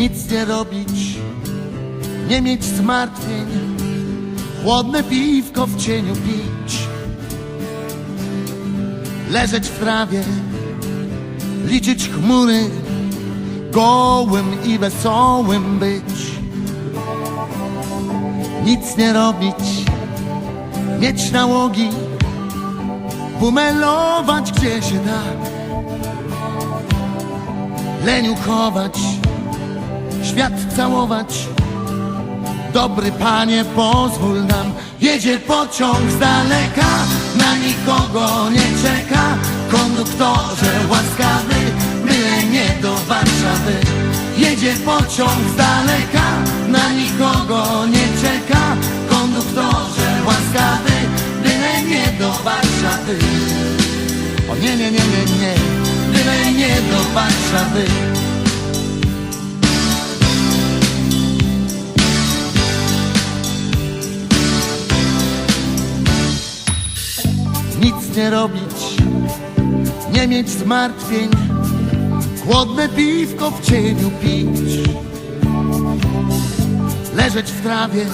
nic nie robić, nie mieć zmartwień, chłodne piwko w cieniu pić, leżeć w trawie, liczyć chmury, gołym i wesołym być, nic nie robić, mieć nałogi, bumelować gdzie się da, leniu chować, świat całować. Dobry panie, pozwól nam, jedzie pociąg z daleka, na nikogo nie czeka. Konduktorze łaskawy, byle nie do Warszawy. Jedzie pociąg z daleka, na nikogo nie czeka. Konduktorze łaskawy, byle nie do Warszawy. O nie, nie, nie, nie, nie, byle nie do Warszawy. Nic nie robić, nie mieć zmartwień, chłodne piwko w cieniu pić, leżeć w trawie,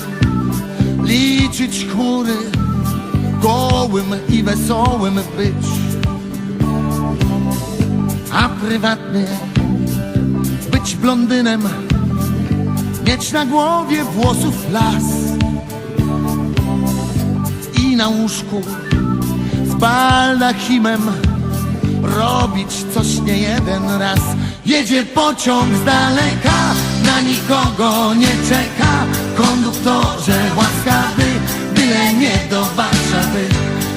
liczyć chmury, gołym i wesołym być, a prywatnie być blondynem, mieć na głowie włosów las i na łóżku baldachimem robić coś nie jeden raz. Jedzie pociąg z daleka, na nikogo nie czeka. Konduktorze łaskawy, byle nie do Warszawy.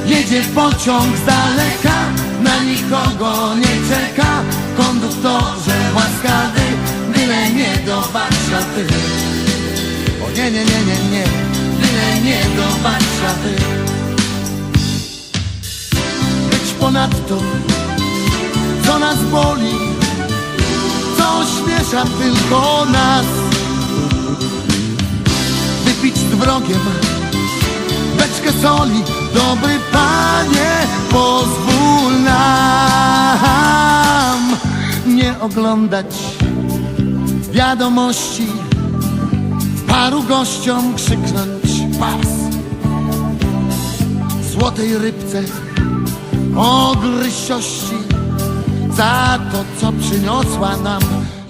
Jedzie pociąg z daleka, na nikogo nie czeka. Konduktorze łaskawy, byle nie do Warszawy. O nie, nie, nie, nie, nie, byle nie do Warszawy ponadto, co nas boli, co śmiesza tylko nas. Wypić z wrogiem beczkę soli, dobry panie, pozwól nam nie oglądać wiadomości, paru gościom krzyknąć pas. Złotej rybce o grysiości za to, co przyniosła nam.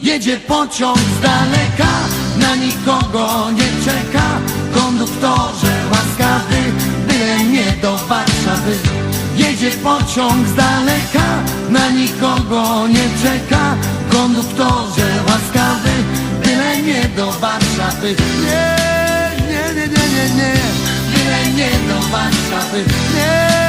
Jedzie pociąg z daleka, na nikogo nie czeka. Konduktorze łaskawy, byle nie do Warszawy. Jedzie pociąg z daleka, na nikogo nie czeka. Konduktorze łaskawy, byle nie do Warszawy. Nie, nie, nie, nie, nie, nie, byle nie do Warszawy. Nie,